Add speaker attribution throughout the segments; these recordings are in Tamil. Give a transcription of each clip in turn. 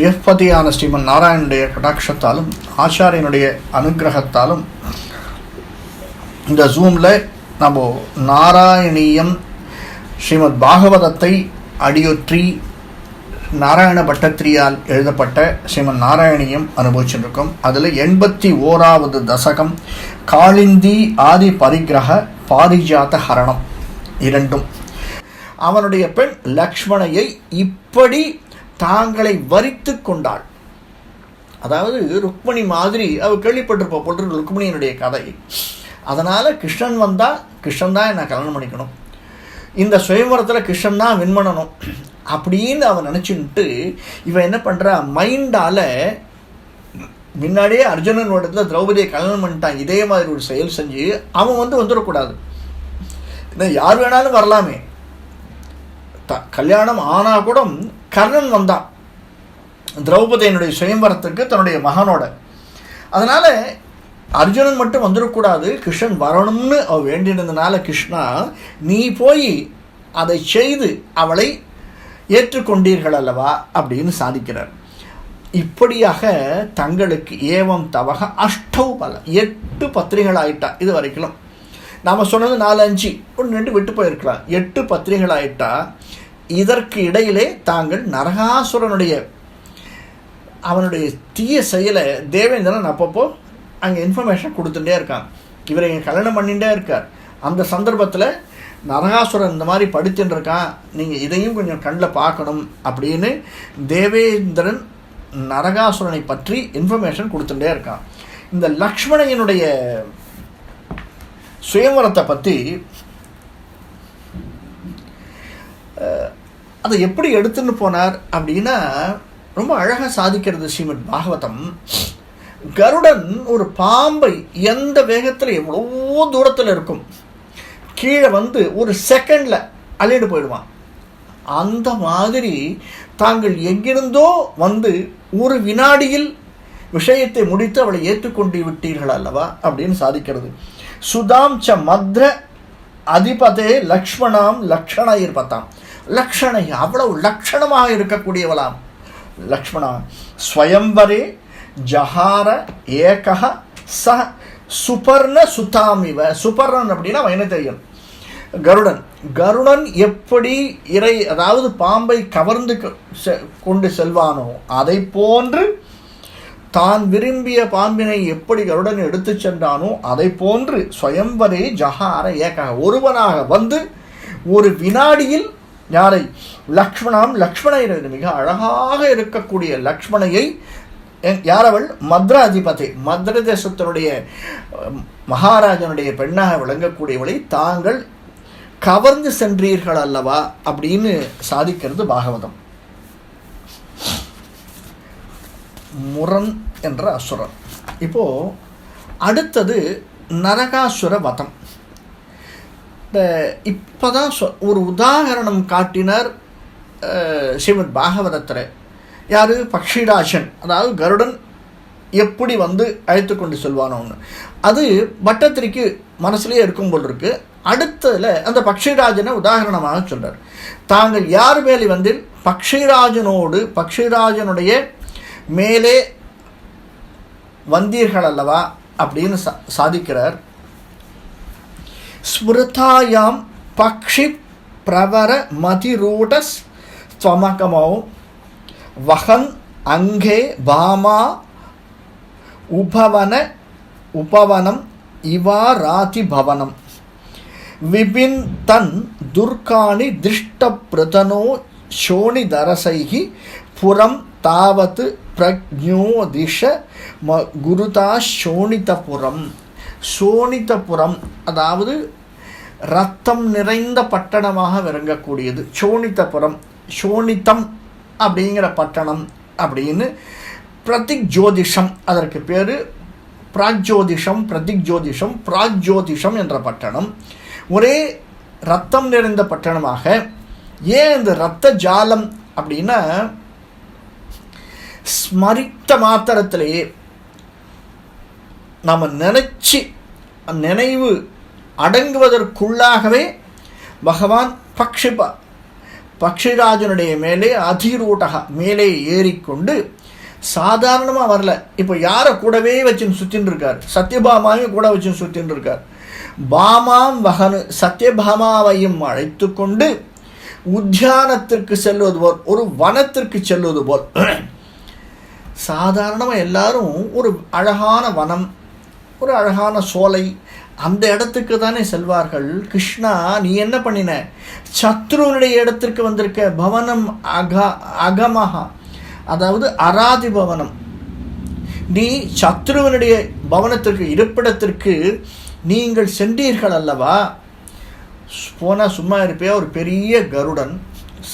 Speaker 1: ஸ்ரீயப்பதியான ஸ்ரீமன் நாராயணனுடைய கடாட்சத்தாலும் ஆச்சாரியனுடைய அனுகிரகத்தாலும் இந்த ஜூமில் நம்ம நாராயணீயம் ஸ்ரீமத் பாகவதத்தை அடியொற்றி நாராயண பட்டத்திரியால் எழுதப்பட்ட ஸ்ரீமன் நாராயணியம் அனுபவிச்சுருக்கோம். அதில் எண்பத்தி ஓராவது தசகம் காளிந்தி ஆதி பரிகிரக பாரிஜாத ஹரணம் இரண்டும். அவனுடைய பெண் லக்ஷ்மணையை இப்படி தாங்களை வரித்து கொண்டாள். அதாவது ருக்மணி மாதிரி அவ கேள்விப்பட்டிருப்ப போட்டு ருக்மணியினுடைய கதை. அதனால் கிருஷ்ணன் வந்தால் கிருஷ்ணன் தான் என்னை கல்யாணம் பண்ணிக்கணும். இந்த சுயம்பரத்தில் கிருஷ்ணன் தான் வின் பண்ணணும். அப்படின்னு அவன் நினச்சின்ட்டு இவன் என்ன பண்ணுறா மைண்டால் முன்னாடியே அர்ஜுனன் இடத்துல திரௌபதியை கல்யாணம் பண்ணிட்டான். இதே மாதிரி ஒரு செயல் செஞ்சு அவன் வந்து வந்துடக்கூடாது. யார் வேணாலும் வரலாமே. த கல்யாணம் ஆனால் கூட கர்ணன் வந்தான். திரௌபதியினுடைய சுயம்பரத்துக்கு தன்னுடைய மகனோட. அதனால் அர்ஜுனன் மட்டும் வந்துடக்கூடாது கிருஷ்ணன் வரணும்னு அவள் வேண்டினதுனால கிருஷ்ணா நீ போய் அதை செய்து அவளை ஏற்றுக்கொண்டீர்கள் அல்லவா? அப்படின்னு சாதிக்கிறார். இப்படியாக தங்களுக்கு ஏவம் தவக அஷ்டௌ பல எட்டு பத்திரிகள் ஆயிட்டா இது வரைக்கும் நாம் சொன்னது நாலு அஞ்சு ஒன்று ரெண்டு விட்டு போயிருக்கலாம். எட்டு பத்திரிகள் ஆயிட்டா இதற்கு இடையிலே தாங்கள் நரகாசுரனுடைய அவனுடைய தீய செயலை தேவேந்திரன் அப்பப்போ அங்கே இன்ஃபர்மேஷன் கொடுத்துட்டே இருக்கான். இவரை இங்கே கல்யாணம் பண்ணிகிட்டே இருக்கார். அந்த சந்தர்ப்பத்தில் நரகாசுரன் இந்த மாதிரி படுத்துட்டு இருக்கான் நீங்கள் இதையும் கொஞ்சம் கண்ணில் பார்க்கணும் அப்படின்னு தேவேந்திரன் நரகாசுரனை பற்றி இன்ஃபர்மேஷன் கொடுத்துட்டே இருக்கான். இந்த லக்ஷ்மணையனுடைய சுயம்பரத்தை பற்றி அதை எப்படி எடுத்துன்னு போனார் அப்படின்னா ரொம்ப அழகாக சாதிக்கிறது ஸ்ரீமத் பாகவதம். கருடன் ஒரு பாம்பை எந்த வேகத்தில் எவ்வளோ தூரத்தில் இருக்கும் கீழே வந்து ஒரு செகண்டில் அள்ளிட்டு போயிடுவான். அந்த மாதிரி தாங்கள் எங்கிருந்தோ வந்து ஒரு வினாடியில் விஷயத்தை முடித்து அவளை ஏற்றுக்கொண்டு விட்டீர்கள் அல்லவா அப்படின்னு சாதிக்கிறது. சுதாம் ச மத்ர அதிபதே லக்ஷ்மணாம் லக்ஷணயிர் பத்தாம். லக்ஷணை அவ்வளவு லக்ஷணமாக இருக்கக்கூடியவளாம். லக்ஷ்மணா ஸ்வயம்பரே ஜஹார ஏகஹ ச சுபர்ண சுத்தாமிவ சுபர்ணன் அப்படின்னா என்ன தெரியும் கருடன் கருடன் எப்படி இறை அதாவது பாம்பை கவர்ந்து கொண்டு செல்வானோ அதை போன்று தான் விரும்பிய பாம்பினை எப்படி கருடன் எடுத்து சென்றானோ அதை போன்று ஸ்வயம்பரே ஜஹார ஏக ஒருவனாக வந்து ஒரு வினாடியில் யாரை? லக்ஷ்மணாம் லக்ஷ்மண மிக அழகாக இருக்கக்கூடிய லக்ஷ்மணையை யாரவள்? மத்ராதிபதி. மத்ர தேசத்தினுடைய மகாராஜனுடைய பெண்ணாக விளங்கக்கூடியவளை தாங்கள் கவர்ந்து சென்றீர்கள் அல்லவா அப்படின்னு சாதிக்கிறது பாகவதம். முரண் என்ற அசுரன். இப்போ அடுத்தது நரகாசுர வதம் இந்த இப்போதான் சொ ஒரு உதாகரணம் காட்டினார் ஸ்ரீமத் பாகவதத்தில் யார்? பக்ஷிராஜன். அதாவது கருடன் எப்படி வந்து அழைத்து கொண்டு செல்வானோன்னு. அது பட்டத்திரிக்கு மனசுலேயே இருக்கும் போல் இருக்கு. அடுத்ததில் அந்த பக்ஷிராஜனை உதாரணமாக சொல்கிறார் தாங்கள் யார் மேலே வந்து பக்ஷிராஜனோடு பக்ஷிராஜனுடைய மேலே வந்தீர்கள் அல்லவா அப்படின்னு சா சாதிக்கிறார். ஸ்மிருதாயாம் பக்ஷி பிரவர மதிரூட ஸ்வமகமோ வகன் அங்கே பாமா உபவன உபவனம் இவா ராதி பவனம் விபின் தன் துர்காணி திருஷ்டப்பிரதனோ சோணிதரசைகி புறம் தாவத் பிரஜோதிஷ ம குருதா சோணிதபுரம் சோனிதபுரம் அதாவது ரத்தம் நிறைந்த பட்டணமாக விளங்கக்கூடியது. சோனித்தபுரம் சோனித்தம் அப்படிங்கிற பட்டணம் அப்படின்னு பிரதிக் ஜோதிஷம் அதற்கு பேர் பிராஜோதிஷம் பிரதிக் ஜோதிஷம் பிராஜோதிஷம் என்ற பட்டணம். ஒரே ரத்தம் நிறைந்த பட்டணமாக ஏன் இந்த ரத்த ஜாலம் அப்படின்னா ஸ்மரித்த மாத்திரத்திலேயே நாம் நினச்சி நினைவு அடங்குவதற்குள்ளாகவே பகவான் பக்ஷிப பக்ஷிராஜனுடைய மேலே அதிரூட்டக மேலே ஏறிக்கொண்டு சாதாரணமாக வரல. இப்போ யாரை கூடவே வச்சுன்னு சுற்றின்னு இருக்கார் சத்யபாமாவையும் கூட வச்சுன்னு சுற்றின்னு இருக்கார் பாமாம் வகனு சத்யபாமாவையும் அழைத்து கொண்டு உத்தியானத்திற்கு செல்வது போல் ஒரு வனத்திற்கு செல்வது போல். சாதாரணமாக எல்லாரும் ஒரு அழகான வனம் ஒரு அழகான சோலை. அந்த இடத்துக்கு தானே செல்வார்கள். கிருஷ்ணா நீ என்ன பண்ணின? சத்ருவனுடைய இடத்திற்கு வந்திருக்க பவனம் அக அகமஹா. அதாவது அராதி பவனம். நீ சத்ருவனுடைய பவனத்திற்கு இருப்பிடத்திற்கு நீங்கள் சென்றீர்கள் அல்லவா? போனால் சும்மா இருப்பே ஒரு பெரிய கருடன்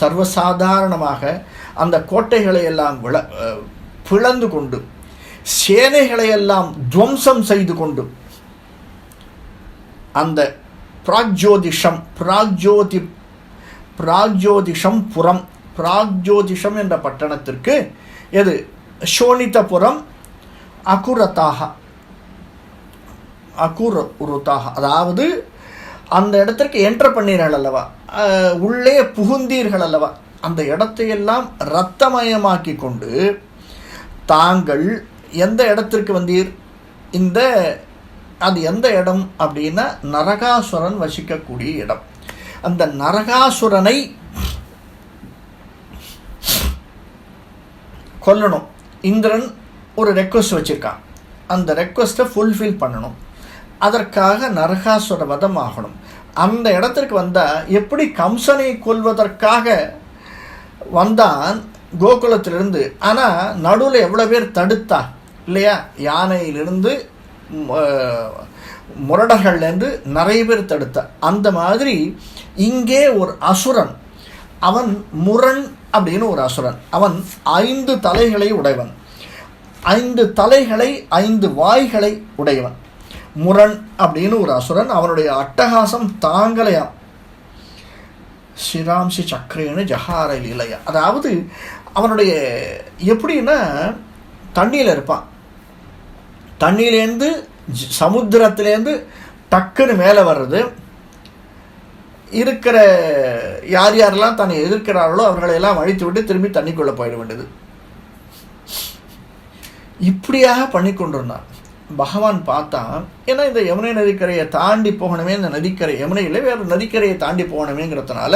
Speaker 1: சர்வசாதாரணமாக அந்த கோட்டைகளை எல்லாம் விள பிளந்து கொண்டு சேனைகளை எல்லாம் துவம்சம் செய்து கொண்டு அந்த பிராக்ஜோதிஷம் பிராக்ஜோதி பிராக்ஜோதிஷம் புறம் பிராக்ஜோதிஷம் என்ற பட்டணத்திற்கு எது? சோனிதபுரம் அகுரத்தாக அகுர உருத்தாக அதாவது அந்த இடத்திற்கு என்ட்ரு பண்ணீர்கள் அல்லவா? உள்ளே புகுந்தீர்கள் அல்லவா? அந்த இடத்தையெல்லாம் இரத்தமயமாக்கி கொண்டு தாங்கள் எந்த இடத்திற்கு வந்தீர்? இந்த அது எந்த இடம் அப்படின்னா நரகாசுரன் வசிக்கக்கூடிய இடம். அந்த நரகாசுரனை கொல்லணும். இந்திரன் ஒரு ரெக்வஸ்ட் வச்சுருக்கான். அந்த ரெக்வஸ்ட்டை ஃபுல்ஃபில் பண்ணணும். அதற்காக நரகாசுர வதம் ஆகணும். அந்த இடத்திற்கு வந்தால் எப்படி கம்சனை கொல்வதற்காக வந்தான் கோகுலத்திலிருந்து? ஆனால் நடுவில் எவ்வளோ பேர் தடுத்தா இல்லையா? யானையிலிருந்து முரடர்கள்லேருந்து நிறைய பேர் தடுத்த. அந்த மாதிரி இங்கே ஒரு அசுரன். அவன் முரண் அப்படின்னு ஒரு அசுரன். அவன் ஐந்து தலைகளை உடையவன். ஐந்து தலைகளை ஐந்து வாய்களை உடையவன். முரண் அப்படின்னு ஒரு அசுரன். அவனுடைய அட்டகாசம் தாங்கலையாம். ஸ்ரீராம்சி சக்கரேன்னு ஜஹார லீலையா அதாவது அவனுடைய எப்படின்னா தண்ணியில் இருப்பான். தண்ணியிலேருந்து சமுத்திரத்துலேருந்து சமுத்திரத்திலேருந்து டக்குன்னு மேலே வர்றது. இருக்கிற யார் யாரெல்லாம் தன்னை எதிர்க்கிறார்களோ அவர்களை எல்லாம் அழித்து விட்டு திரும்பி தண்ணிக்குள்ளே போயிட வேண்டியது. இப்படியாக பண்ணி கொண்டிருந்தான் பகவான் பார்த்தா ஏன்னா இந்த யமுனை நதிக்கரையை தாண்டி போகணுமே இந்த நதிக்கரை யமுனையில் வேறு நதிக்கரையை தாண்டி போகணுமேங்கிறதுனால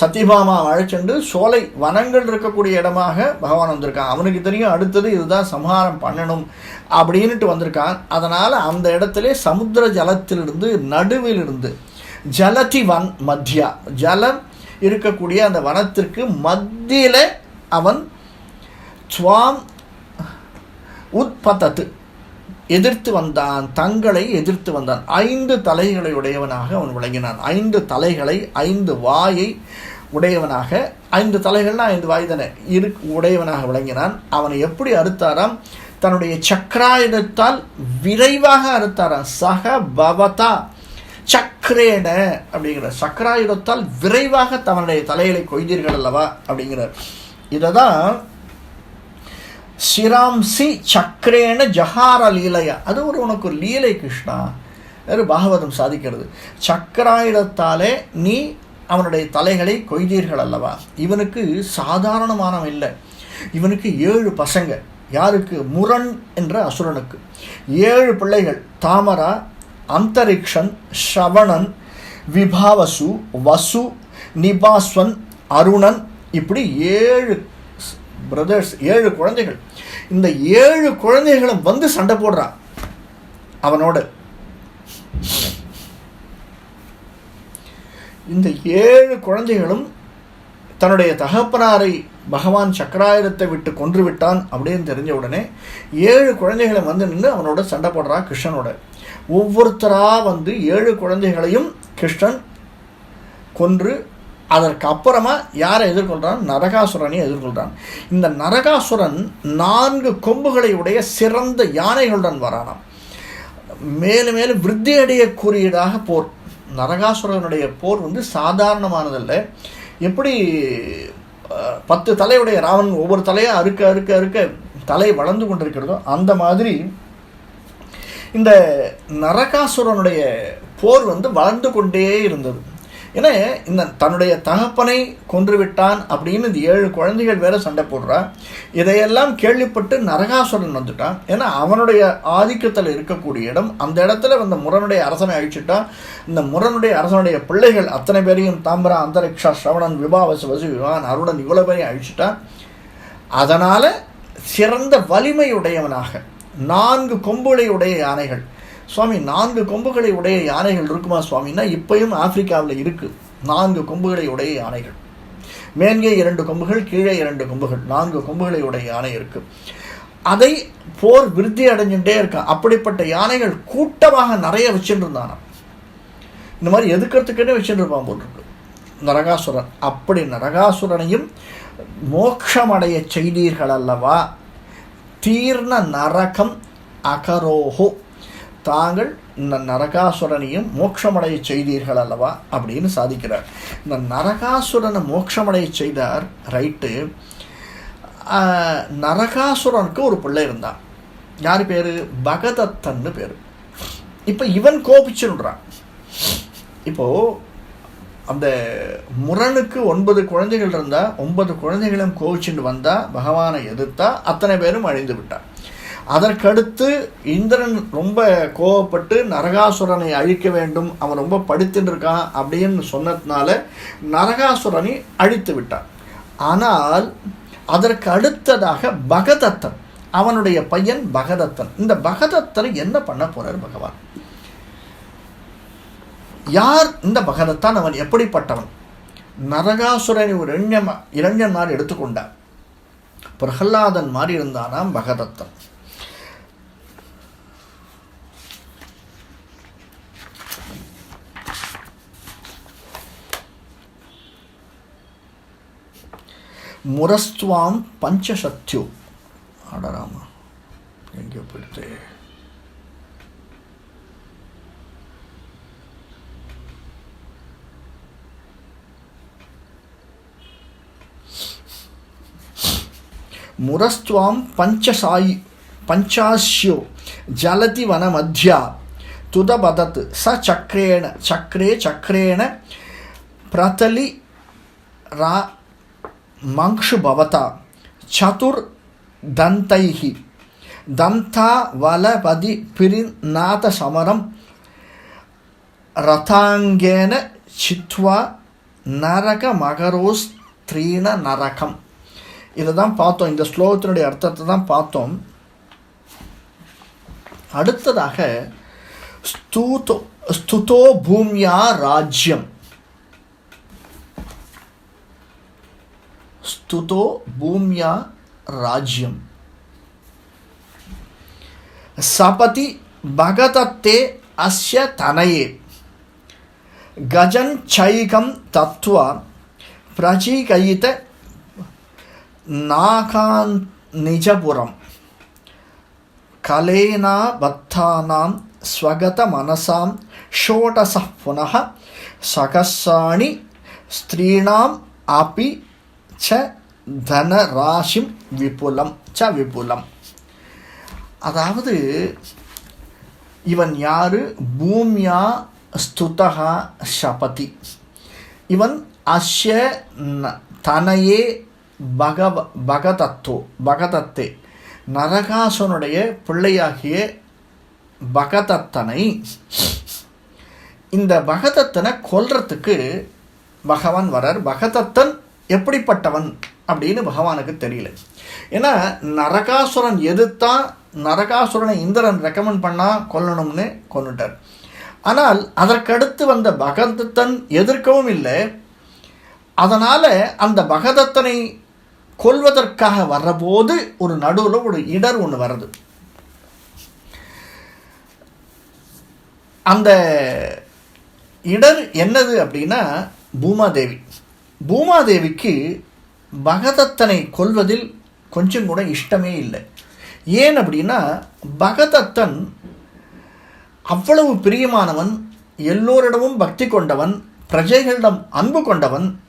Speaker 1: சத்யபாமா அழைச்சென்று சோலை வனங்கள் இருக்கக்கூடிய இடமாக பகவான் வந்திருக்கான். அவனுக்கு தெரியும் அடுத்தது இதுதான் சம்ஹாரம் பண்ணணும் அப்படின்னுட்டு வந்திருக்கான். அதனால் அந்த இடத்துல சமுத்திர ஜலத்திலிருந்து நடுவிலிருந்து ஜலதி வன் மத்தியா ஜலம் இருக்கக்கூடிய அந்த வனத்திற்கு மத்தியில் அவன் சுவாம் உட்பத்தத்து எதிர்த்து வந்தான் தங்களை எதிர்த்து வந்தான். ஐந்து தலைகளை உடையவனாக அவன் விளங்கினான். ஐந்து தலைகளை ஐந்து வாயை உடையவனாக ஐந்து தலைகள்னா ஐந்து வாய் தானே இரு உடையவனாக விளங்கினான். அவனை எப்படி அறுத்தாராம்? தன்னுடைய சக்கராயுதத்தால் விரைவாக அறுத்தாராம். சக பவதா சக்கரேன அப்படிங்கிற சக்கராயுதத்தால் விரைவாக தன்னுடைய தலைகளை கொய்தீர்கள் அல்லவா அப்படிங்கிறார். இதை தான் சிராம்சி சக்கரேன ஜஹார லீலையா. அது ஒரு உனக்கு ஒரு லீலை கிருஷ்ணா. வேறு பாகவதம் சாதிக்கிறது. சக்கராயுதத்தாலே நீ அவனுடைய தலைகளை கொய்தீர்கள் அல்லவா? இவனுக்கு சாதாரணமானவன் இல்லை. இவனுக்கு ஏழு பசங்க. யாருக்கு? முரண் என்ற அசுரனுக்கு. ஏழு பிள்ளைகள். தாமரா அந்தரிக்ஷன் ஷவணன் விபாவசு வசு நிபாஸ்வன் அருணன். இப்படி ஏழு பிரதர்ஸ் ஏழு குழந்தைகள். இந்த ஏழு குழந்தைகளும் வந்து சண்டை போடுறான் அவனோட. இந்த ஏழு குழந்தைகளும் தன்னுடைய தகப்பனாரை பகவான் சக்கராயுதத்தை விட்டு கொன்று விட்டான் அப்படின்னு தெரிஞ்ச உடனே ஏழு குழந்தைகளை வந்து நின்று அவனோட சண்டை போடுறான் கிருஷ்ணனோட. ஒவ்வொருத்தராக வந்து ஏழு குழந்தைகளையும் கிருஷ்ணன் கொன்று அதற்கு அப்புறமா யாரை எதிர்கொள்கிறான் நரகாசுரனை எதிர்கொள்கிறான் இந்த நரகாசுரன் நான்கு கொம்புகளை உடைய சிறந்த யானைகளுடன் வரானாம். மேலும் மேலும் விருத்தி அடையக்கூடியதாக போர். நரகாசுரனுடைய போர் வந்து சாதாரணமானதல்ல. எப்படி பத்து தலையுடைய ராவணன் ஒவ்வொரு தலையாக அறுக்க அறுக்க அறுக்க தலை வளர்ந்து கொண்டிருக்கிறதோ அந்த மாதிரி இந்த நரகாசுரனுடைய போர் வந்து வளர்ந்து கொண்டே இருந்தது. ஏன்னா இந்த தன்னுடைய தகப்பனை கொன்றுவிட்டான் அப்படின்னு இந்த ஏழு குழந்தைகள் வேற சண்டை போடுறா. இதையெல்லாம் கேள்விப்பட்டு நரகாசுரன் வந்துட்டான். ஏன்னா அவனுடைய ஆதிக்கத்தில் இருக்கக்கூடிய இடம் அந்த இடத்துல இந்த முரனுடைய அரசனை அழிச்சிட்டான் இந்த முரனுடைய அரசனுடைய பிள்ளைகள் அத்தனை பேரையும் தாம்பரா அந்தரிக்ஷா ஸ்ரவணன் விபாவச வசு விவான் அருடன் இவ்வளோ பேரையும் அழிச்சிட்டான் அதனால் சிறந்த வலிமையுடையவனாக நான்கு கொம்புளையுடைய யானைகள் சுவாமி நான்கு கொம்புகளை உடைய யானைகள் இருக்குமா சுவாமின்னா இப்பயும் ஆப்பிரிக்காவில் இருக்கு. நான்கு கொம்புகளை உடைய யானைகள். மேன்கே இரண்டு கொம்புகள் கீழே இரண்டு கொம்புகள். நான்கு கொம்புகளை உடைய யானை இருக்கு. அதை போர் விருத்தி அடைஞ்சுட்டே இருக்கான் அப்படிப்பட்ட யானைகள் கூட்டமாக நிறைய வச்சுட்டு இந்த மாதிரி எதுக்கிறதுக்குன்னு வச்சுட்டு இருப்பான் போட்டிருக்கு நரகாசுரன். அப்படி நரகாசுரனையும் மோட்சமடைய செய்தீர்கள் அல்லவா? தீர்ண நரகம் அகரோஹோ. தாங்கள் இந்த நரகாசுரனையும் மோட்சமடைய செய்தீர்கள் அல்லவா அப்படின்னு சாதிக்கிறார். இந்த நரகாசுரனை மோட்சமடைய செய்தார் ரைட்டு. நரகாசுரனுக்கு ஒரு பிள்ளை இருந்தான். யார் பேர்? பகதத்தன்னு பேர். இப்போ இவன் கோபிச்சுன்றான் இப்போது அந்த முரணுக்கு ஒன்பது குழந்தைகள் இருந்தால் ஒன்பது குழந்தைகளும் கோவிச்சுட்டு வந்தால் பகவானை எதிர்த்தா அத்தனை பேரும் அழிந்து விட்டான் அதற்கடுத்து இந்திரன் ரொம்ப கோவப்பட்டு நரகாசுரனை அழிக்க வேண்டும் அவன் ரொம்ப படித்துட்டு இருக்கான் அப்படின்னு சொன்னதுனால நரகாசுரனை அழித்து விட்டான். ஆனால் அதற்கு அடுத்ததாக பகதத்தன் அவனுடைய பையன் பகதத்தன். இந்த பகதத்தன் என்ன பண்ண போறார் பகவான்? யார் இந்த பகதத்தான்? அவன் எப்படிப்பட்டவன்? நரகாசுரனை ஒரு இளைஞன் இளைஞன் மாதிரி எடுத்துக்கொண்டான். பிரகலாதன் மாதிரி இருந்தானாம் பகதத்தன். మురస్వాం పంచసత్యు ఆడరామ. ఎంగే పెడితే మురస్వాం పంచసాయి పంచాశ్యో. జలతి వన మధ్య. తుదబదత్. స చక్రేణ చక్రే చక్రేణ. ప్రతలి రా மங்ஷு பவதா சதுர் தந்தைஹி தந்தா வலபதி பிரிநாத சமரம் ரதாங்கேன சித்வா நரக மகரோஸ் த்ரீண நரகம். இதை தான் பார்த்தோம். இந்த ஸ்லோகத்தினுடைய அர்த்தத்தை தான் பார்த்தோம். அடுத்ததாக ஸ்தூதோ ஸ்துதோ பூமியா ராஜ்யம். స్థుతో భూమ్య రాజ్యం. సపతి భగతత్తే అస్య తనయే. గజంచైకం తత్వ ప్రచీకయిత నాకాన్ నిజపురం. కలేనా బద్ధానాం స్వగత మనసాం షోటస పునః సకస్సాణి స్త్రీణం అపి ச தனராசிம் விபுலம் ச விபுலம் அதாவது இவன் யாரு? பூமியா ஸ்துதகா ஷபதி இவன் அஸ்ய தனையே பகவ பகதத்தோ பகதத்தே நரகாசனுடைய பிள்ளையாகிய பகதத்தனை இந்த பகதத்தனை கொல்றதுக்கு பகவான் வரார். பகதத்தன் எப்படிப்பட்டவன் அப்படின்னு பகவானுக்கு தெரியல. ஏன்னா நரகாசுரன் எதிர்த்தான் நரகாசுரனை இந்திரன் ரெக்கமெண்ட் பண்ணால் கொல்லணும்னு கொண்டுட்டார். ஆனால் அதற்கடுத்து வந்த பகதத்தன் எதிர்க்கவும் இல்லை. அதனால் அந்த பகதத்தனை கொல்வதற்காக வர்றபோது ஒரு நடுவில் ஒரு இடர் ஒன்று வருது அந்த இடர் என்னது அப்படின்னா பூமாதேவி. பூமாதேவிக்கு பகதத்தனை கொல்வதில் கொஞ்சம் கூட இஷ்டமே இல்லை. ஏன் அப்படின்னா பகதத்தன் அவ்வளவு பிரியமானவன் எல்லோரிடமும் பக்தி கொண்டவன் பிரஜைகளிடம் அன்பு கொண்டவன்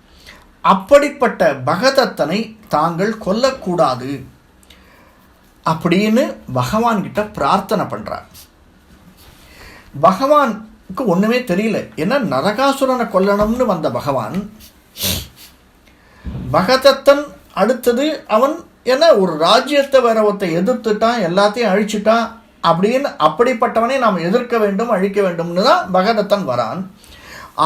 Speaker 1: அப்படிப்பட்ட பகதத்தனை தாங்கள் கொல்லக்கூடாது அப்படின்னு பகவான்கிட்ட பிரார்த்தனை பண்ணுறார் பகவானுக்கு ஒன்றுமே தெரியல. ஏன்னா நரகாசுரனை கொல்லணும்னு வந்த பகவான் மகதத்தன் அடுத்தது அவன் என்ன ஒரு ராஜ்யத்தை வேற ஒருத்த எதிர்த்துட்டான் எல்லாத்தையும் அழிச்சிட்டான் அப்படின்னு அப்படிப்பட்டவனை நாம் எதிர்க்க வேண்டும் அழிக்க வேண்டும்னு தான் பகதத்தன் வரான்.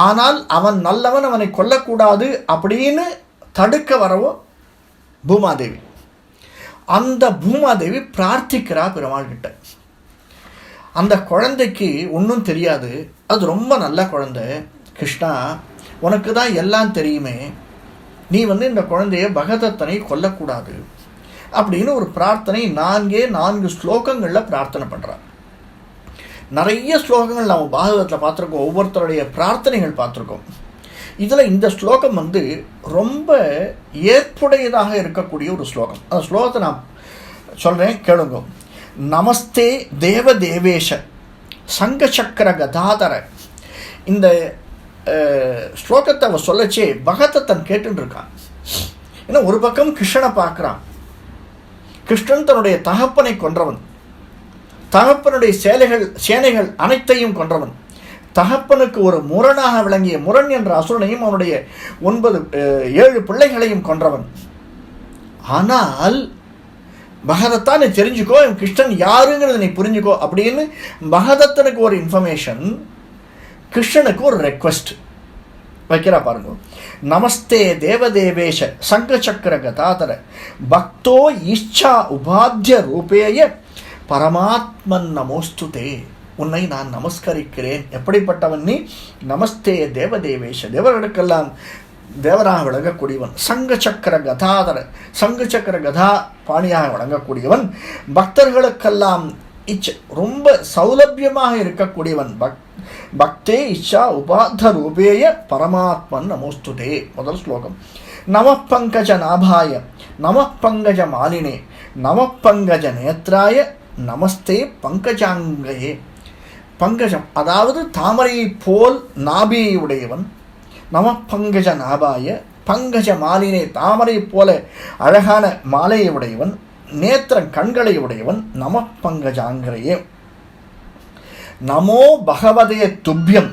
Speaker 1: ஆனால் அவன் நல்லவன் அவனை கொல்லக்கூடாது அப்படின்னு தடுக்க வரவோ பூமாதேவி. அந்த பூமாதேவி பிரார்த்திக்கிறா பெருமாள் கிட்ட அந்த குழந்தைக்கு ஒன்றும் தெரியாது. அது ரொம்ப நல்ல குழந்தை. கிருஷ்ணா உனக்கு தான் எல்லாம் தெரியுமே. நீ வந்து இந்த குழந்தைய பகதத்தனை கொல்லக்கூடாது. அப்படின்னு ஒரு பிரார்த்தனை நான்கே நான்கு ஸ்லோகங்களில் பிரார்த்தனை பண்ணுறான் நிறைய ஸ்லோகங்கள் நம்ம பாகவதத்தில் பார்த்துருக்கோம். ஒவ்வொருத்தருடைய பிரார்த்தனைகள் பார்த்துருக்கோம். இதில் இந்த ஸ்லோகம் வந்து ரொம்ப ஏற்புடையதாக இருக்கக்கூடிய ஒரு ஸ்லோகம். அந்த ஸ்லோகத்தை நான் சொல்கிறேன் கேளுங்க. நமஸ்தே தேவ தேவேஷ சங்க சக்கர கதாதர. இந்த ஸ்லோகத்தை அவன் சொல்லச்சே பகதத்தன் தன் கேட்டுருக்கான் ஏன்னா ஒரு பக்கம் கிருஷ்ணனை பார்க்குறான். கிருஷ்ணன் தன்னுடைய தகப்பனை கொன்றவன். தகப்பனுடைய சேலைகள் சேனைகள் அனைத்தையும் கொன்றவன். தகப்பனுக்கு ஒரு முரணாக விளங்கிய முரண் என்ற அசுரனையும் அவனுடைய ஒன்பது ஏழு பிள்ளைகளையும் கொன்றவன். ஆனால் பகதத்தான் நீ தெரிஞ்சுக்கோ கிருஷ்ணன் யாருங்கிறத நீ புரிஞ்சுக்கோ அப்படின்னு பகதத்தனுக்கு ஒரு இன்ஃபர்மேஷன் கிருஷ்ணனுக்கு ஒரு ரெக்வஸ்ட் வைக்கிறா பாருங்க. நமஸ்தே தேவதேவேஷ சங்க சக்கர கதாதர. பக்தோ இஷ்சா உபாத்திய ரூபேய பரமாத்மன் நமோஸ்துதே. உன்னை நான் நமஸ்கரிக்கிறேன். எப்படிப்பட்டவன் நீ? நமஸ்தே தேவதேவேஷ. தேவர்களுக்கெல்லாம் தேவராக விளங்கக்கூடியவன். சங்க சக்கர கதாதர. சங்க சக்கர கதா பாணியாக விளங்கக்கூடியவன். பக்தர்களுக்கெல்லாம் இச்ச ரொம்ப சௌலபியமாக இருக்கக்கூடியவன் பக் பக்தே இச்சா உபாத்த ரூபேய பரமாத்மன் நமோஸ்துதே. முதல் ஸ்லோகம். நம பங்கஜ நாபாய நம பங்கஜ மாலினே நம பங்கஜ நேத்ராய நமஸ்தே பங்கஜாங்கயே. பங்கஜம் அதாவது தாமரையை போல் நாபியை உடையவன் நம பங்கஜ நாபாய பங்கஜ மாலினே தாமரை போல அழகான மாலையை உடையவன் நேத்திரம் கண்களை உடையவன் நம பங்கஜாங்கிறையே நமோ பகவதே துப்பியம்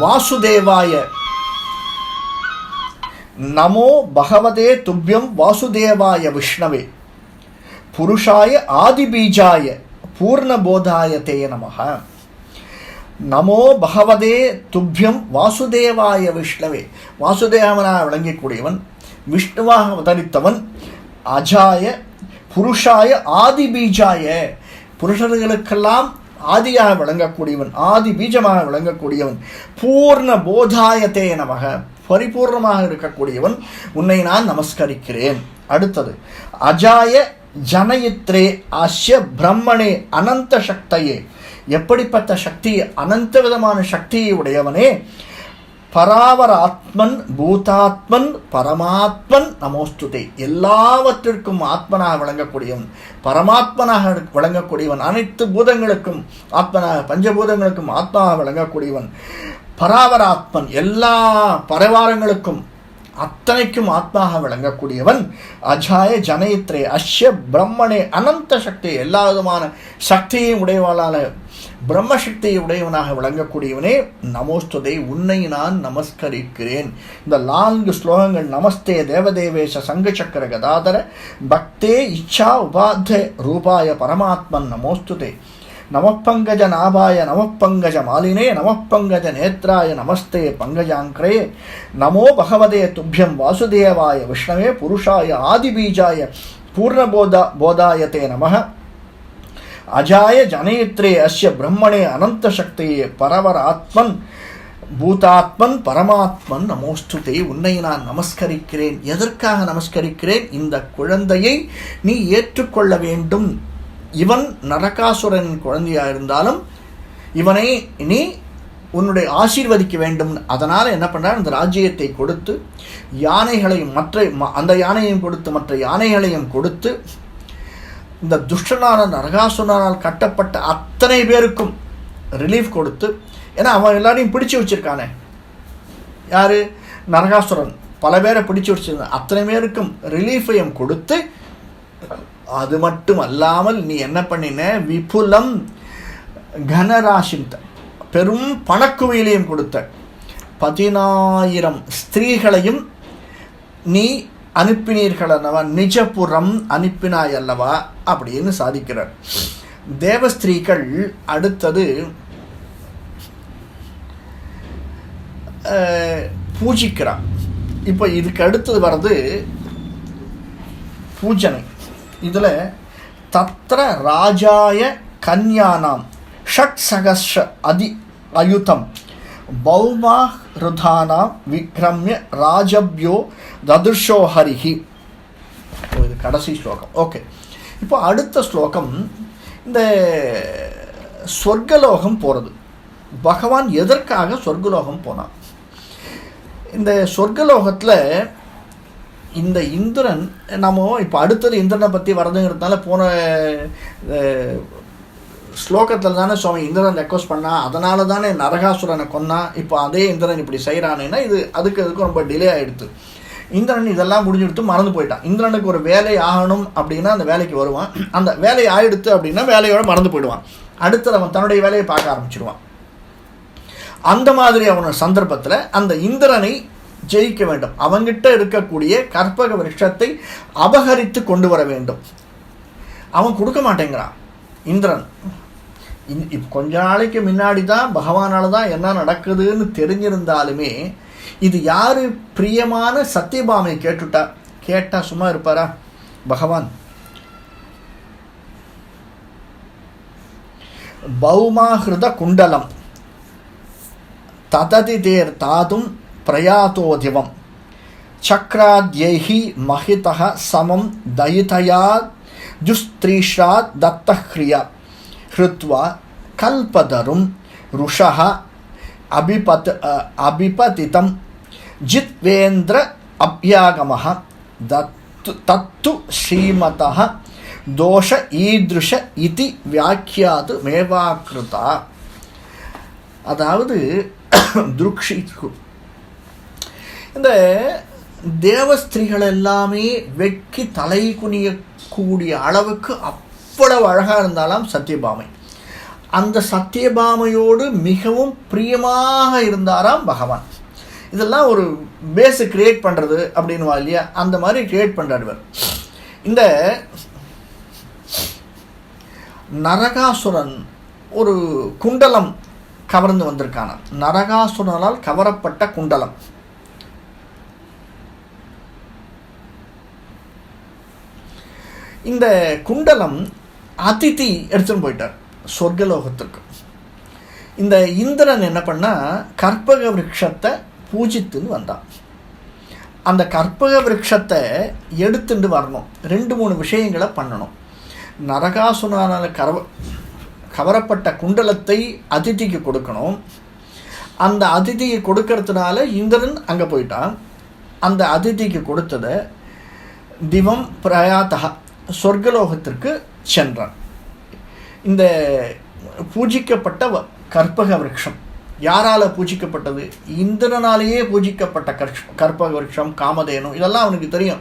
Speaker 1: வாசுதேவாய. நமோ பகவதே துப்பியம் வாசுதேவாய விஷ்ணவே. புருஷாய ஆதிபீஜாய பூர்ணபோதாய தே நமக நமோ பகவதே துப்பியம் வாசுதேவாய விஷ்ணவே. வாசுதேவனாக விளங்கக்கூடியவன் விஷ்ணுவாக அவதரித்தவன் அஜாய புருஷாய ஆதிபீஜாய புருஷர்களுக்கெல்லாம் ஆதியாக விளங்கக்கூடியவன் ஆதி பீஜமாக விளங்கக்கூடியவன் பூர்ண போதாயத்தே நமக. பரிபூர்ணமாக இருக்கக்கூடியவன் உன்னை நான் நமஸ்கரிக்கிறேன். அடுத்தது அஜாய ஜனயித்ரே அஸ்ய பிரம்மணே அனந்த சக்தையே. எப்படிப்பட்ட சக்தி? அனந்த விதமான சக்தியை உடையவனே. பராவர ஆத்மன் பூதாத்மன் பரமாத்மன் நமோஸ்துதே எல்லாவற்றிற்கும் ஆத்மனாக விளங்கக்கூடியவன் பரமாத்மனாக விளங்கக்கூடியவன் அனைத்து பூதங்களுக்கும் ஆத்மனாக பஞ்சபூதங்களுக்கும் ஆத்மாவாக விளங்கக்கூடியவன் பராவராத்மன் எல்லா பரவாரங்களுக்கும் அத்தனைக்கும் ஆத்மாக விளங்கக்கூடியவன் அஜாய ஜனயித்ரே அஷ்ய பிரம்மனே அனந்த சக்தி எல்லா விதமான சக்தியையும் உடையவாளான பிரம்மசக்தியை உடையவனாக விளங்கக்கூடியவனே நமோஸ்துதை உன்னை நான் நமஸ்கரிக்கிறேன். இந்த நான்கு ஸ்லோகங்கள் நமஸ்தே தேவதேவேஷ சங்க சக்கர கதாதர பக்தே இச்சா உபாத்தே ரூபாய பரமாத்மன் நமோஸ்துதே. நமப்பங்கஜ நாபாய நமப்பங்கஜ மாலினே நமப்பங்கஜ நேத்ராய நமஸ்தே பங்கஜாங்கிரே நமோ பகவதே துப்பியம் வாசுதேவாய விஷ்ணவே புருஷாய ஆதிபீஜாய பூர்ணபோத போதாயத்தே நமக அஜாய ஜனயித்ரே அஸ்ய பிரம்மணே அனந்த சக்தியே பரவர ஆத்மன் பூதாத்மன் பரமாத்மன் நமோஸ்துதே உன்னை நான் நமஸ்கரிக்கிறேன். எதற்காக நமஸ்கரிக்கிறேன்? இந்த குழந்தையை நீ ஏற்றுக்கொள்ள வேண்டும். இவன் நரகாசுரன் குழந்தையாக இருந்தாலும் இவனை நீ உன்னுடைய ஆசீர்வதிக்க வேண்டும். அதனால் என்ன பண்ணுறார் அந்த ராஜ்யத்தை கொடுத்து யானைகளையும் மற்ற ம- அந்த யானையையும் கொடுத்து மற்ற யானைகளையும் கொடுத்து இந்த துஷ்டனான நரகாசுரனால் கட்டப்பட்ட அத்தனை பேருக்கும் ரிலீஃப் கொடுத்து ஏன்னா அவன் எல்லாரையும் பிடிச்சு வச்சிருக்கானே. யார்? நரகாசுரன். பல பேரை பிடிச்சு வச்சிருந்தான். அத்தனை பேருக்கும் ரிலீஃபையும் கொடுத்து அது மட்டும் அல்லாமல் நீ என்ன பண்ணின? விபுலம் கனராசிந்த பெரும் பணக்குவியிலையும் கொடுத்த பதினாயிரம் ஸ்திரீகளையும் நீ அனுப்பினீர்கள் அல்லவா நிஜபுரம் அனுப்பினாய் அல்லவா அப்படின்னு சாதிக்கிறார். தேவஸ்திரீகள் அடுத்தது பூஜிக்கிறார். இப்போ இதுக்கு அடுத்தது வர்றது பூஜனை. இதில் தத்ர ராஜாய கன்யானாம் ஷட் சகஸ்ர அதி அயுதம். பௌமா ருதானா விக்ரம்ய ராஜப்யோ ததுர்ஷோ ஹரிஹி. இது கடைசி ஸ்லோகம். ஓகே இப்போ அடுத்த ஸ்லோகம் இந்த சொர்க்கலோகம் போகிறது பகவான் எதற்காக சொர்க்கலோகம் போனான் இந்த சொர்க்கலோகத்தில் இந்த இந்திரன் நம்ம இப்போ அடுத்தது இந்திரனை பற்றி வரதுங்கிறதுனால போன ஸ்லோகத்தில் தானே சுவாமி இந்திரன் ரெக்வஸ்ட் பண்ணா அதனால தானே நரகாசுரனை கொன்னா இப்போ அதே இந்திரன் இப்படி செய்கிறானேன்னா இது அதுக்கு அதுக்கும் ரொம்ப டிலே ஆகிடுது இந்திரன் இதெல்லாம் முடிஞ்சுடுத்து மறந்து போயிட்டான். இந்திரனுக்கு ஒரு வேலை ஆகணும் அப்படின்னா அந்த வேலைக்கு வருவான். அந்த வேலை ஆயிடுத்து அப்படின்னா வேலையோட மறந்து போயிடுவான். அடுத்தது அவன் தன்னுடைய வேலையை பார்க்க ஆரம்பிச்சிடுவான் அந்த மாதிரி அவன சந்தர்ப்பத்தில் அந்த இந்திரனை ஜெயிக்க வேண்டும். அவங்கிட்ட இருக்கக்கூடிய கற்பக விருஷத்தை அபகரித்து கொண்டு வர வேண்டும். அவன் கொடுக்க மாட்டேங்கிறான். இந்திரன் இப்ப கொஞ்ச நாளைக்கு முன்னாடி தான் பகவானால் தான் என்ன நடக்குதுன்னு தெரிஞ்சிருந்தாலுமே இது யார் பிரியமான சத்தியபாமை கேட்டுட்டா? கேட்டால் சும்மா இருப்பாரா? பகவான். பௌமாஹிருத குண்டலம். தததி தேர் தாதும் பிரயாதோதிவம். சக்ராத்யைஹி மஹிதः சமம் தயிதயா ஜுஸ்திரீஷாத் தத்தஹ்ரியா ஹிருத்வா கல்பதரும் ருஷः அபிபத் அ- அபிபதிதம் ஜித்வேந்திர அப்யாகமः தத்து தத்து ஸ்ரீமதः தோஷ ஈதృஷ இதி வியாக்கியாது மேவாக்கிருதா அதாவது துருக்ஷிக்கு இந்த தேவஸ்திரீகள் எல்லாமே வெட்கி தலை குனியக்கூடிய அளவுக்கு அப் எவ்வளவு அழகாக இருந்தாலாம் சத்யபாமை அந்த சத்தியபாமையோடு மிகவும் பிரியமாக இருந்தாராம் பகவான். இதெல்லாம் ஒரு பேஸை கிரியேட் பண்ணுறது அப்படின்னுவா இல்லையா? அந்த மாதிரி கிரியேட் பண்ணுறவர் இந்த நரகாசுரன் ஒரு குண்டலம் கவர்ந்து வந்திருக்கான? நரகாசுரனால் கவரப்பட்ட குண்டலம். இந்த குண்டலம் அதித்தி எடுத்துன்னு போயிட்டார் சொர்க்கலோகத்துக்கு. இந்த இந்திரன் என்ன பண்ணால் கற்பக விரக்ஷத்தை பூஜித்துன்னு வந்தான். அந்த கற்பக விரக்ஷத்தை எடுத்துட்டு வரணும். ரெண்டு மூணு விஷயங்களை பண்ணணும். நரகாசுரனால கரவ கவரப்பட்ட குண்டலத்தை அதிதிக்கு கொடுக்கணும். அந்த அதிதிக்கு கொடுக்கறதுனால இந்திரன் அங்கே போயிட்டான். அந்த அதிதிக்கு கொடுத்ததை திவம் பிரயாத்தகா சொர்க்கலோகத்திற்கு சென்றான். இந்த பூஜிக்கப்பட்ட வ- கற்பக விரக்ஷம். யாரால் பூஜிக்கப்பட்டது? இந்திரனாலேயே பூஜிக்கப்பட்ட கர்ஷ் கற்பக விரக்ஷம் காமதேனும் இதெல்லாம் அவனுக்கு தெரியும்.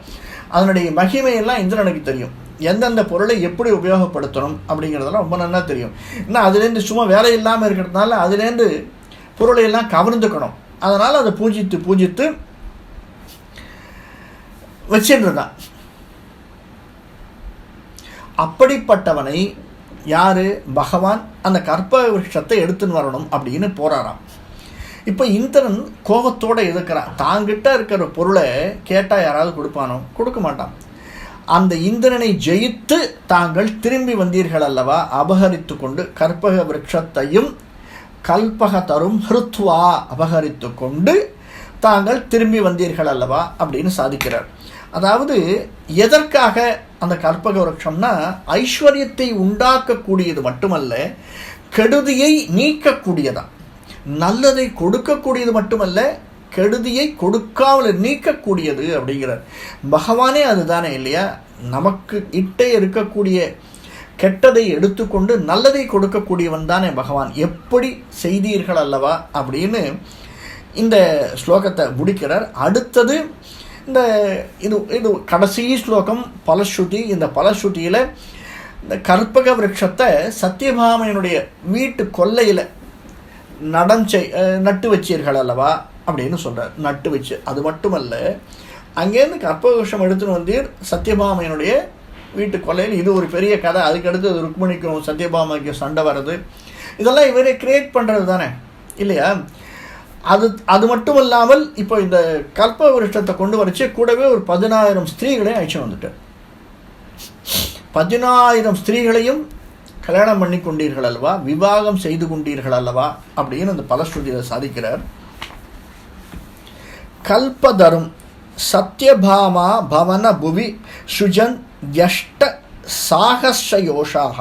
Speaker 1: அதனுடைய மகிமையெல்லாம் இந்திரனுக்கு தெரியும். எந்தெந்த பொருளை எப்படி உபயோகப்படுத்தணும் அப்படிங்கிறதெல்லாம் ரொம்ப நல்லா தெரியும். ஏன்னா அதுலேருந்து சும்மா வேலை இல்லாமல் இருக்கிறதுனால அதுலேருந்து பொருளை எல்லாம் கவர்ந்துக்கணும். அதனால் அதை பூஜித்து பூஜித்து வச்சுருந்தான் அப்படிப்பட்டவனை யாரு? பகவான் அந்த கற்பக விருஷத்தை எடுத்துன்னு வரணும் அப்படின்னு போறாராம். இப்போ இந்திரன் கோபத்தோடு இருக்கிறான் தாங்கிட்ட இருக்கிற பொருளை கேட்டால் யாராவது கொடுப்பானோ? கொடுக்க மாட்டான். அந்த இந்திரனை ஜெயித்து தாங்கள் திரும்பி வந்தீர்கள் அல்லவா? அபகரித்து கொண்டு கற்பக விருட்சத்தையும் கல்பக தரும் ஹிருத்வா அபகரித்து கொண்டு தாங்கள் திரும்பி வந்தீர்கள் அல்லவா? அப்படின்னு சாதிக்கிறார். அதாவது எதற்காக அந்த கற்பக விருட்சம்னா ஐஸ்வர்யத்தை உண்டாக்கக்கூடியது மட்டுமல்ல கெடுதியை நீக்கக்கூடியதான். நல்லதை கொடுக்கக்கூடியது மட்டுமல்ல கெடுதியை கொடுக்காமல் நீக்கக்கூடியது அப்படிங்கிறார். பகவானே அதுதானே இல்லையா? நமக்கு இட்டே இருக்கக்கூடிய கெட்டதை எடுத்துக்கொண்டு நல்லதை கொடுக்கக்கூடியவன் தானே பகவான். எப்படி செய்தீர்கள் அல்லவா? அப்படின்னு இந்த ஸ்லோகத்தை முடிக்கிறார். அடுத்தது இந்த இது இது கடைசி ஸ்லோகம் பலஸ்ருதி. இந்த பலஸ்ருதியில் இந்த கற்பக விரட்சத்தை சத்தியபாமையனுடைய வீட்டு கொல்லையில் நடஞ்சை நட்டு வச்சீர்கள் அல்லவா அப்படின்னு சொல்கிறார் நட்டு வச்சு. அது மட்டுமல்ல அங்கேருந்து கற்பகோஷம் எடுத்துன்னு வந்தீர் சத்யபாமையனுடைய வீட்டு கொலையில் இது ஒரு பெரிய கதை. அதுக்கடுத்து ருக்மணிக்கும் சத்யபாமைக்கும் சண்டை வர்றது. இதெல்லாம் இவரே கிரியேட் பண்ணுறது தானே இல்லையா? அது அது மட்டும் இல்லாமல் இப்போ இந்த கல்ப விருஷத்தை கொண்டு வரைச்சு கூடவே ஒரு பதினாயிரம் ஸ்திரீகளையும் அழிச்சு வந்துட்டார். பதினாயிரம் ஸ்திரீகளையும் கல்யாணம் பண்ணி கொண்டீர்கள் அல்லவா? விவாகம் செய்து கொண்டீர்கள் அல்லவா? அப்படின்னு அந்த பலஸ்ருதியில் சாதிக்கிறார். கல்பதரும் சத்யபாமா பவன புவி சுஜன் யஷ்ட சாகஸ்ரயோஷாக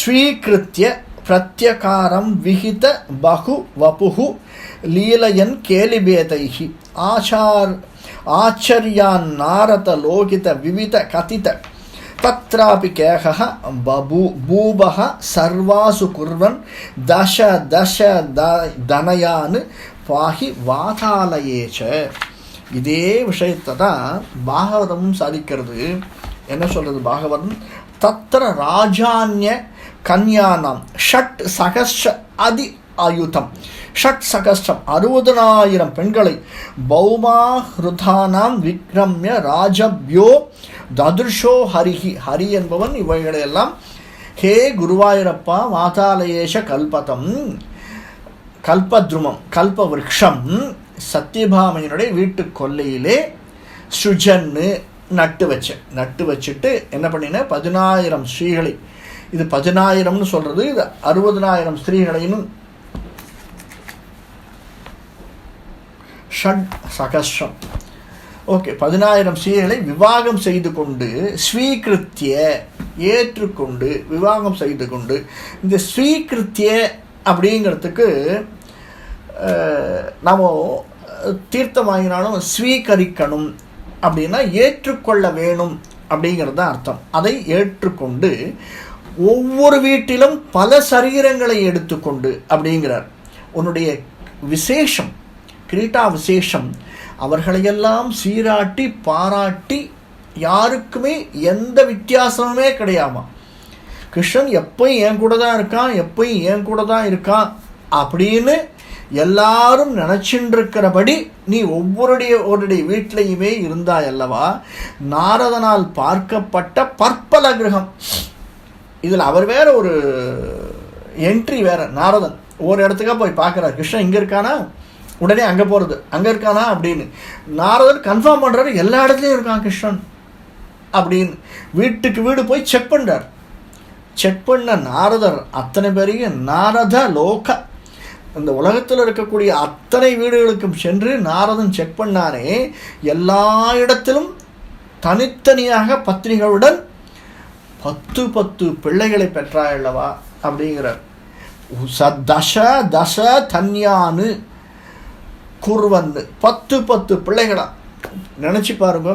Speaker 1: ஸ்வீகிருத்திய பிரத்யகாரம் விஹித பகு வபுகு லீலயன் கேலிபேதைஹி. ஆச்சார் ஆச்சரியான் நாரத லோகித விவித கதித. தத்ராபி கேகः பபு பூபः சர்வாசு குர்வன் தச தச த தனயான் பாகி வாதாலயேச்ச. இதே விஷயத்தை தான் பாகவதமும் சாதிக்கிறது. என்ன சொல்கிறது பாகவதம்? தத்திர ராஜானிய கன்யானாம் ஷட் சகஸ்ர அதி ஆயுதம். ஷட் சகஸ்ரம் அறுபதனாயிரம் பெண்களை பௌமா ஹிருதானாம் விக்ரம்ய ராஜபியோ ததுர்ஷோ ஹரிஹி ஹரி என்பவன் இவைகளையெல்லாம் ஹே குருவாயூரப்பா மாதாலயேஷ கல்பதம் கல்பத்ருமம் கல்ப விருட்சம் சத்யபாமையினுடைய வீட்டு கொல்லையிலே சுஜன்னு நட்டு வச்சேன் நட்டு வச்சுட்டு என்ன பண்ணினேன் பதினாயிரம் ஸ்ரீகளை இது பதினாயிரம்னு சொல்கிறது இது அறுபதனாயிரம் ஸ்திரீகளையும் ஷட் சகஸ்ரம் ஓகே பதினாயிரம் சீர்களை விவாகம் செய்து கொண்டு ஸ்வீகிருத்திய ஏற்றுக்கொண்டு விவாகம் செய்து கொண்டு இந்த ஸ்வீகிருத்திய அப்படிங்கிறதுக்கு நாம் தீர்த்தம் வாங்கினாலும் ஸ்வீகரிக்கணும் அப்படின்னா ஏற்றுக்கொள்ள வேணும் அப்படிங்கிறது தான் அர்த்தம். அதை ஏற்றுக்கொண்டு ஒவ்வொரு வீட்டிலும் பல சரீரங்களை எடுத்துக்கொண்டு அப்படிங்கிறார். உன்னுடைய விசேஷம் கிரீட்டா விசேஷம் அவர்களையெல்லாம் சீராட்டி பாராட்டி யாருக்குமே எந்த வித்தியாசமுமே கிடையாமா கிருஷ்ணன் எப்பயும் என் கூட தான் இருக்கான் எப்பயும் என் கூட தான் இருக்கான் அப்படின்னு எல்லாரும் நினச்சின்றிருக்கிறபடி நீ ஒவ்வொருடைய ஒருடைய வீட்டிலையுமே இருந்தாய் அல்லவா? நாரதனால் பார்க்கப்பட்ட பற்பல கிரகம். இதில் அவர் வேற ஒரு என்ட்ரி வேற நாரதன். ஒரு இடத்துக்கா போய் பார்க்குறார். கிருஷ்ணன் இங்கே இருக்கானா? உடனே அங்கே போகிறது அங்கே இருக்கானா அப்படின்னு. நாரதன் கன்ஃபார்ம் பண்ணுறாரு எல்லா இடத்துலையும் இருக்கான் கிருஷ்ணன். அப்படின்னு. வீட்டுக்கு வீடு போய் செக் பண்ணுறார் செக் பண்ண நாரதர் அத்தனை பேரையும் நாரத லோக. இந்த உலகத்தில் இருக்கக்கூடிய அத்தனை வீடுகளுக்கும் சென்று நாரதன் செக் பண்ணானே எல்லா இடத்திலும் தனித்தனியாக பத்னிகளுடன் பத்து பத்து பிள்ளைகளை பெற்றாயல்லவா அப்படிங்கிறார். ச தச தச தன்யான்னு குர்வன்னு பத்து பத்து பிள்ளைகளா. நினச்சி பாருங்க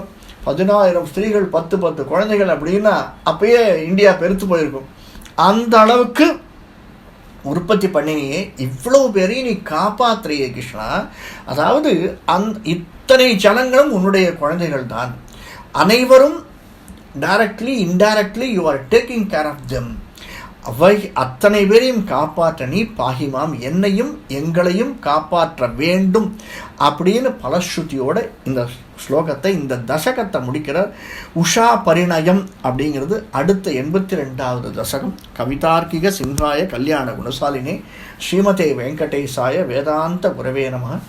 Speaker 1: பதினாயிரம் ஸ்திரீகள் பத்து பத்து குழந்தைகள் அப்படின்னா அப்பயே இந்தியா பெருத்து போயிருக்கும். அந்த அளவுக்கு உற்பத்தி பண்ணினியே இவ்வளோ பேரையும் நீ காப்பாத்துறியே கிருஷ்ணா. அதாவது அந் இத்தனை ஜனங்களும் உன்னுடைய குழந்தைகள் தான். அனைவரும் directly indirectly you are taking care of them அவை அத்தனை பேரையும் காப்பாற்ற நீ பாகிமாம் என்னையும் எங்களையும் காப்பாற்ற வேண்டும் அப்படின்னு பலஸ்ருதியோட இந்த ஸ்லோகத்தை இந்த தசகத்தை முடிக்கிற உஷா பரிணயம் அப்படிங்கிறது அடுத்த எண்பத்தி ரெண்டாவது தசகம். கவிதார்க்கிக சிம்ஹாய கல்யாண குணசாலினே ஸ்ரீமதே வெங்கடேசாய வேதாந்த குரவே